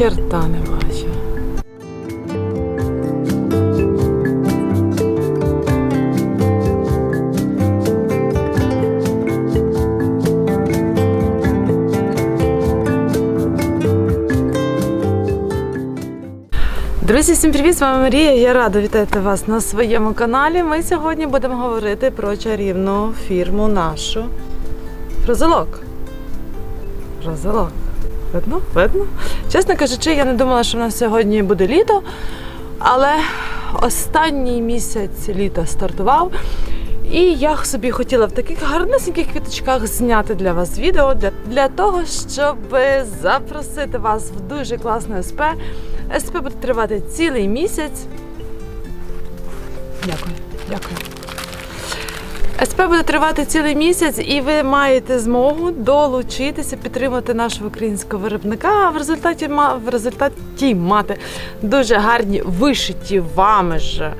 черта не бачу. Друзі, всім привіт! З вами Марія. Я рада вітати вас на своєму каналі. Ми сьогодні будемо говорити про чарівну фірму нашу. Фразелок. Фразелок. Видно? Видно? Чесно кажучи, я не думала, що в нас сьогодні буде літо, але останній місяць літа стартував. І я собі хотіла в таких гарнесеньких квіточках зняти для вас відео для, для того, щоб запросити вас в дуже класне СП. СП буде тривати цілий місяць. Дякую, дякую. СП буде тривати цілий місяць, і ви маєте змогу долучитися, підтримати нашого українського виробника. А в результаті в результаті мати дуже гарні вишиті вами ж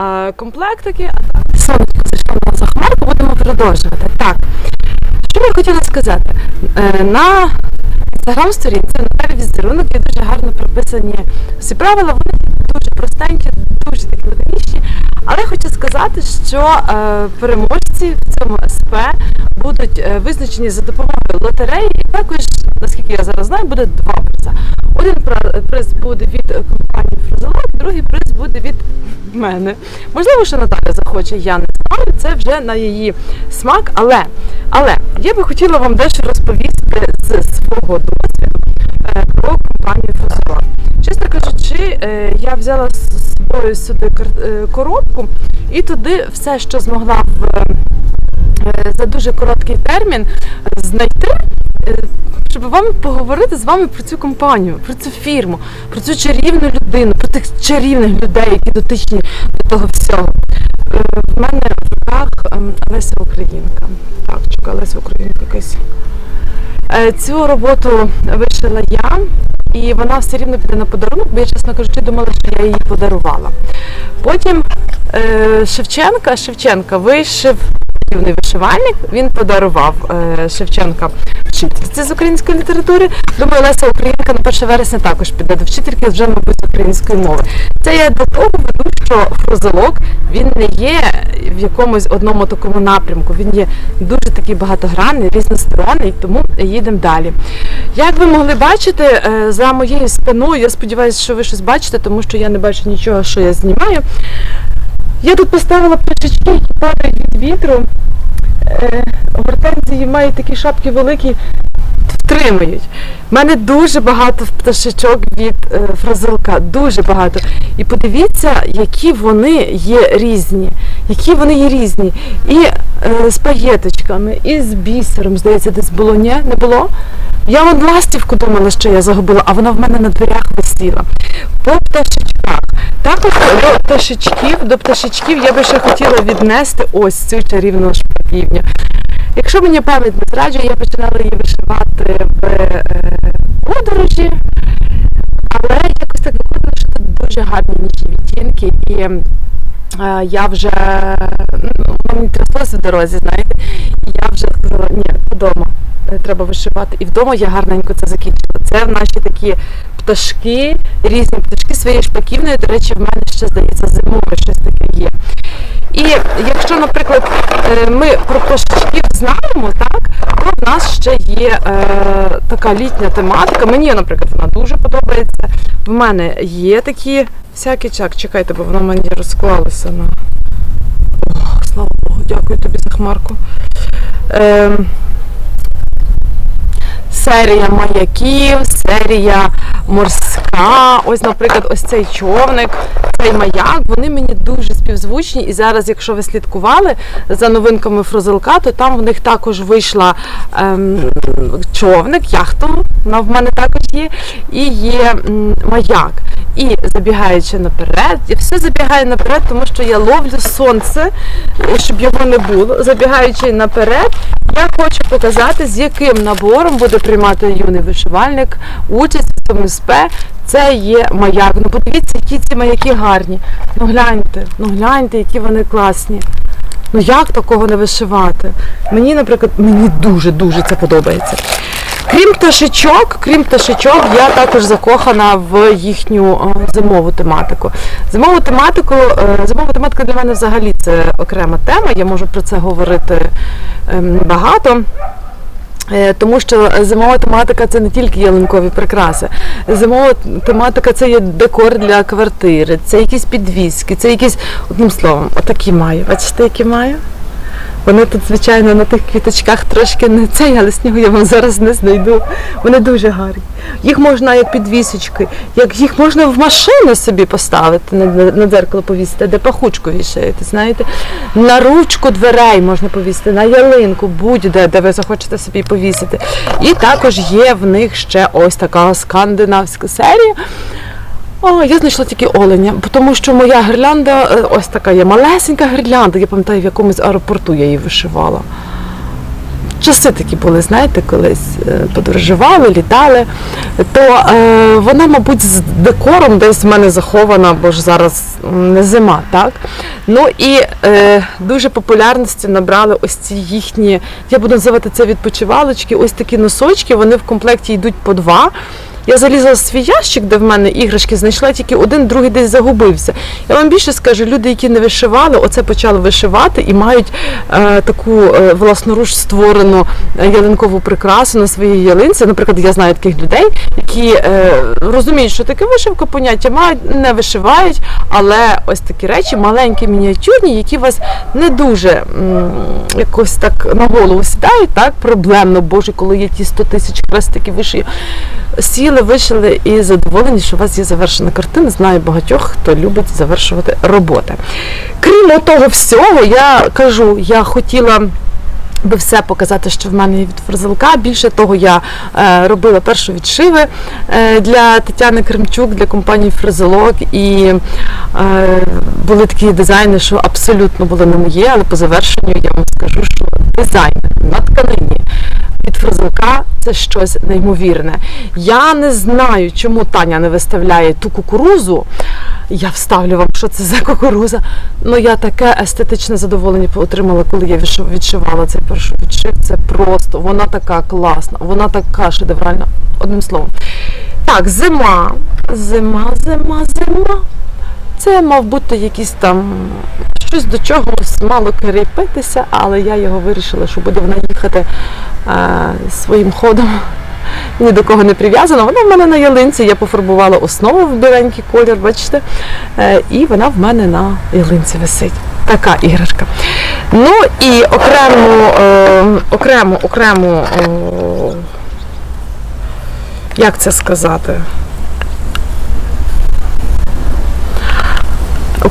е, комплектики. А так, сонечко зайшло за хмарку, будемо продовжувати. Так, що я хотіла сказати? Е, На інстаграм-сторінці на візерунок є дуже гарно прописані всі правила. Вони дуже простенькі, дуже такі лаконічні. Але хочу сказати, що е, переможці в цьому СП будуть е, визначені за допомогою лотереї, і також, наскільки я зараз знаю, буде два приза. Один приз буде від компанії Фразелак, другий приз буде від мене. Можливо, що Наталя захоче, я не знаю. Це вже на її смак. Але, але я би хотіла вам дещо розповісти з свого досвіду про компанію Фразелак. Чесно кажучи, е, я взяла з собою сюди е, коробку і туди все, що змогла в, е, за дуже короткий термін знайти, щоб вам поговорити з вами про цю компанію, про цю фірму, про цю чарівну людину, про тих чарівних людей, які дотичні до того всього. В мене в ем, Леся Українка. Так, чекай, Леся Українка якась. Е, Цю роботу вишила я, і вона все рівно піде на подарунок, бо я, чесно кажучи, думала, що я її подарувала. Потім е, Шевченка, Шевченка вишив вишивальник, він подарував е, Шевченка вчительці з української літератури. Думаю, Леся Українка на 1 вересня також піде до вчительки вже, мабуть, з української мови. Це я до того веду, що фрузелок він не є в якомусь одному такому напрямку. Він є дуже такий багатогранний, різносторонний, тому їдемо далі. Як ви могли бачити, е, за моєю спиною, я сподіваюся, що ви щось бачите, тому що я не бачу нічого, що я знімаю. Я тут поставила пташечки, які падають від вітру. Е, Гортензії мають такі шапки великі, втримують. У мене дуже багато пташечок від е, фразилка, дуже багато. І подивіться, які вони є різні. Які вони є різні. І е, з паєточками, і з бісером, здається, десь було, ні? Не було? Я вон ластівку думала, що я загубила, а вона в мене на дверях висіла. По пташечках. Також до пташечків, до пташечків я би ще хотіла віднести ось цю чарівну шпаківню. Якщо мені пам'ять не зраджує, я починала її вишивати в е, подорожі, але якось так виходило, що тут дуже гарні нічні відтінки, і я вже мені тряслося в дорозі, знаєте, і я вже сказала, ні, вдома е, треба вишивати. І вдома я гарненько це закінчила. Це в наші такі пташки, різні пташки своєї шпаківної. До речі, в мене ще здається зимове щось таке є. І якщо, наприклад, е, ми про пташечків знаємо, так, то в нас ще є е, така літня тематика. Мені, наприклад, вона дуже подобається. В мене є такі всякі чак. Чекайте, бо воно мені розклалося на. О, слава Богу, дякую тобі за хмарку. Ем, серія маяків, серія морська. Ось, наприклад, ось цей човник, цей маяк. Вони мені дуже співзвучні. І зараз, якщо ви слідкували за новинками Фрозелка, то там в них також вийшла ем, човник, яхта. Вона в мене також є, і є м, маяк. І забігаючи наперед, я все забігаю наперед, тому що я ловлю сонце, щоб його не було. Забігаючи наперед, я хочу показати, з яким набором буде приймати юний вишивальник участь в цьому СП. Це є маяк. Ну подивіться, які ці маяки гарні. Ну гляньте, ну гляньте, які вони класні. Ну як такого не вишивати? Мені, наприклад, мені дуже-дуже це подобається. Крім пташечок, крім пташечок, я також закохана в їхню е, зимову тематику. Зимову тематику, е, зимова тематика для мене взагалі це окрема тема. Я можу про це говорити ем, багато. Е, Тому що зимова тематика це не тільки ялинкові прикраси. Зимова тематика це є декор для квартири, це якісь підвіски, це якісь, одним словом, отакі маю. Бачите, які маю? Вони тут, звичайно, на тих квіточках трошки не цей, але снігу я вам зараз не знайду. Вони дуже гарні. Їх можна як підвісочки, як їх можна в машину собі поставити, на, на, дзеркало повісити, де пахучку вішаєте, знаєте. На ручку дверей можна повісити, на ялинку, будь-де, де ви захочете собі повісити. І також є в них ще ось така скандинавська серія. О, я знайшла тільки оленя, тому що моя гірлянда, е, ось така є малесенька гірлянда, я пам'ятаю, в якомусь аеропорту я її вишивала. Часи такі були, знаєте, колись е, подорожували, літали. То е, вона, мабуть, з декором десь в мене захована, бо ж зараз не зима, так? Ну і е, дуже популярності набрали ось ці їхні, я буду називати це відпочивалочки, ось такі носочки, вони в комплекті йдуть по два. Я залізла в свій ящик, де в мене іграшки, знайшла тільки один, другий десь загубився. Я вам більше скажу, люди, які не вишивали, оце почали вишивати і мають е, таку е, власноруч створену е, ялинкову прикрасу на своїй ялинці. Наприклад, я знаю таких людей, які е, розуміють, що таке вишивка, поняття мають, не вишивають, але ось такі речі маленькі, мініатюрні, які вас не дуже м, якось так на голову сідають, так проблемно, боже, коли є ті 100 тисяч хрестиків вишию. Сіли, вишили і задоволені, що у вас є завершена картина. Знаю багатьох, хто любить завершувати роботи. Крім того всього, я кажу, я хотіла. Би все показати, що в мене є від фрезелка. Більше того, я е, робила перші відшиви е, для Тетяни Кремчук, для компанії Фрезелок. І е, були такі дизайни, що абсолютно були не мої, але по завершенню я вам скажу, що дизайн на тканині від фрезелка це щось неймовірне. Я не знаю, чому Таня не виставляє ту кукурузу. Я вставлю вам, що це за кукуруза. Ну я таке естетичне задоволення отримала, коли я відшивала цей перший відшив. Це просто вона така класна, вона така шедевральна. Одним словом. Так, зима, зима, зима, зима. Це мав бути якийсь там щось до чогось мало кріпитися, але я його вирішила, що буде вона їхати е, своїм ходом. Ні до кого не прив'язана. Вона в мене на ялинці. Я пофарбувала основу в біленький колір, бачите, е, і вона в мене на ялинці висить. Така іграшка. Ну і окремо, е, окремо, окремо, як це сказати?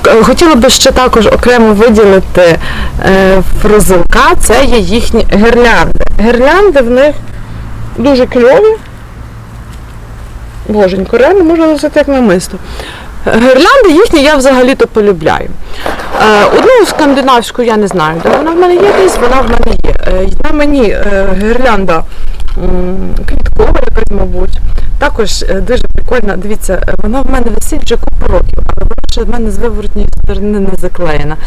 Хотіла би ще також окремо виділити е, фрузилка, це є їхні гірлянди. Гірлянди в них дуже кльові. Боженько, реально можна носити як намисто. Гірлянди їхні я взагалі-то полюбляю. Е, одну скандинавську я не знаю, де вона в мене є десь, вона в мене є. Е, на мені е, гірлянда квіткова якась, мабуть. Також е, дуже прикольна. Дивіться, е, вона в мене висить вже купу років, але вона ще в мене з виворотньої сторони не заклеєна.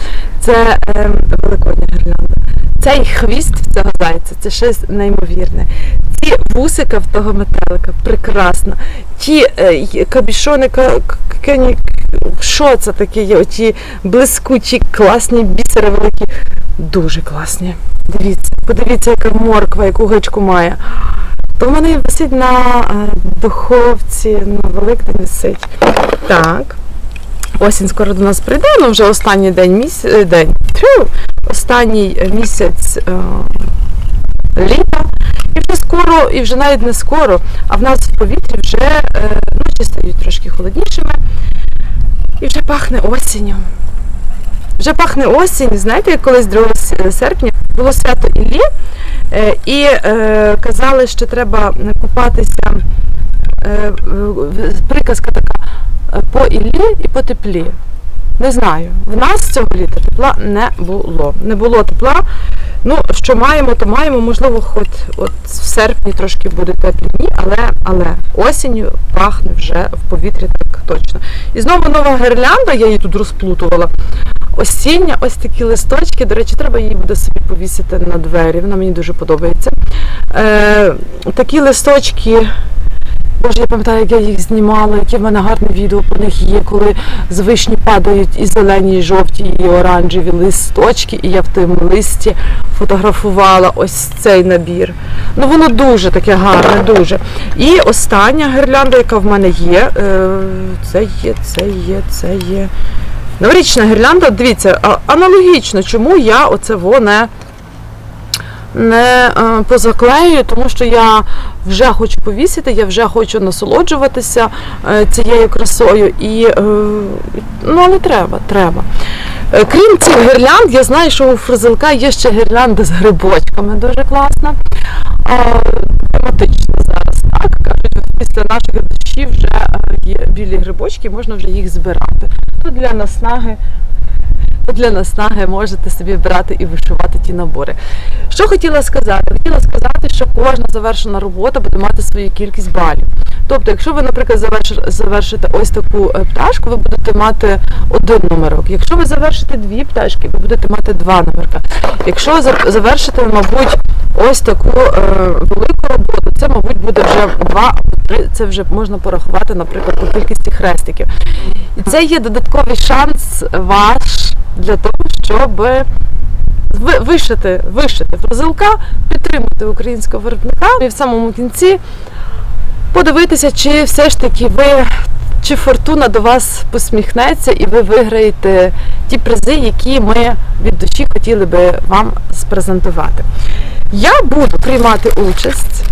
Це е, великодня гірлянда. Цей хвіст цього зайця це щось неймовірне. Ці вусика в того метелика прекрасно. Ті е, кабішони, що це таке є? Оті блискучі, класні бісери великі. Дуже класні. Дивіться, подивіться, яка морква, яку гачку має. То в мене висить на е, духовці, на Великдень висить. Так. Осінь скоро до нас прийде, ну вже останній день місяць, день. Тьфу, останній е, місяць е, літа. І вже скоро, і вже навіть не скоро, а в нас в повітрі вже е, ночі стають трошки холоднішими. І вже пахне осінню. Вже пахне осінь. Знаєте, колись 2 серпня було свято Іллі, е, і е, казали, що треба купатися. Е, приказка така е, по Іллі і по теплі. Не знаю. В нас цього літа тепла не було. Не було тепла. Ну, що маємо, то маємо. Можливо, хоч от в серпні трошки буде теплі дні, але, але осінню пахне вже в повітрі так точно. І знову нова гірлянда, я її тут розплутувала. Осіння, ось такі листочки. До речі, треба її буде собі повісити на двері. Вона мені дуже подобається. Е, такі листочки. Боже, я пам'ятаю, як я їх знімала, яке в мене гарне відео про них є, коли з вишні падають і зелені, і жовті, і оранжеві листочки, і я в тому листі фотографувала ось цей набір. Ну воно дуже таке гарне, дуже. І остання гірлянда, яка в мене є, е, це є, це є, це є. Новорічна гірлянда, дивіться, аналогічно, чому я оце во не е, позаклеюю, тому що я вже хочу повісити, я вже хочу насолоджуватися е, цією красою. І е, ну не треба, треба. Крім цих гірлянд, я знаю, що у фрузелка є ще гірлянда з грибочками, дуже класна. А, тематична зараз, так кажуть, після наших дощів вже є білі грибочки, можна вже їх збирати. То для наснаги для наснаги можете собі брати і вишивати ті набори. Що хотіла сказати? Хотіла сказати, що кожна завершена робота буде мати свою кількість балів. Тобто, якщо ви, наприклад, заверш- завершите ось таку е, пташку, ви будете мати один номерок. Якщо ви завершите дві пташки, ви будете мати два номерка. Якщо завершите, мабуть, ось таку е, велику роботу, це, мабуть, буде вже два або три. Це вже можна порахувати, наприклад, по кількості хрестиків. І це є додатковий шанс ваш для того, щоб вишити, вишити фрузилка, підтримати українського виробника і в самому кінці подивитися, чи все ж таки ви. Чи фортуна до вас посміхнеться і ви виграєте ті призи, які ми від душі хотіли би вам спрезентувати. Я буду приймати участь,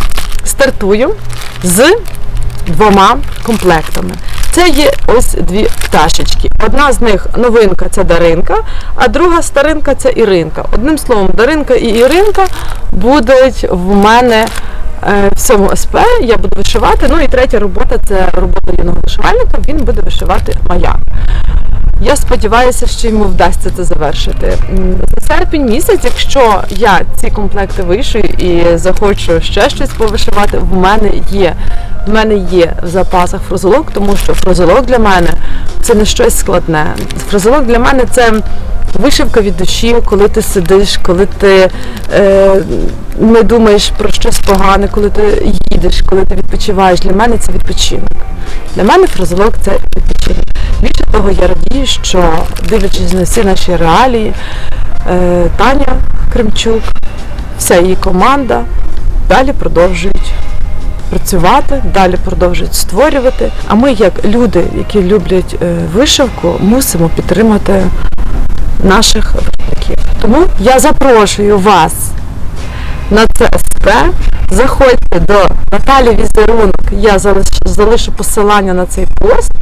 стартую з двома комплектами. Це є ось дві пташечки. Одна з них новинка це Даринка, а друга старинка це Іринка. Одним словом, Даринка і Іринка будуть в мене е, в цьому СП. Я буду вишивати. Ну і третя робота це робота юного вишивальника. Він буде вишивати маяк. Я сподіваюся, що йому вдасться це завершити. За серпень місяць, якщо я ці комплекти вишию і захочу ще щось повишивати, в мене є. В мене є в запасах фрузолок, тому що фрузолок для мене це не щось складне. Фрузолок для мене це вишивка від душі, коли ти сидиш, коли ти е, не думаєш про щось погане, коли ти їдеш, коли ти відпочиваєш. Для мене це відпочинок. Для мене фрузолок це відпочинок. Більше того, я радію, що дивлячись на всі наші реалії, е, Таня Кремчук, вся її команда далі продовжують працювати, далі продовжують створювати. А ми, як люди, які люблять е, вишивку, мусимо підтримати наших виробників. Тому я запрошую вас на це СП. Заходьте до Наталі Візерунок. Я залишу, залишу посилання на цей пост,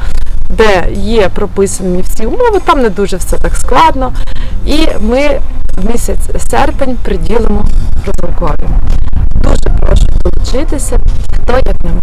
де є прописані всі умови. Там не дуже все так складно. І ми в місяць серпень приділимо розрахункові. Дуже прошу долучитися, хто як не ми.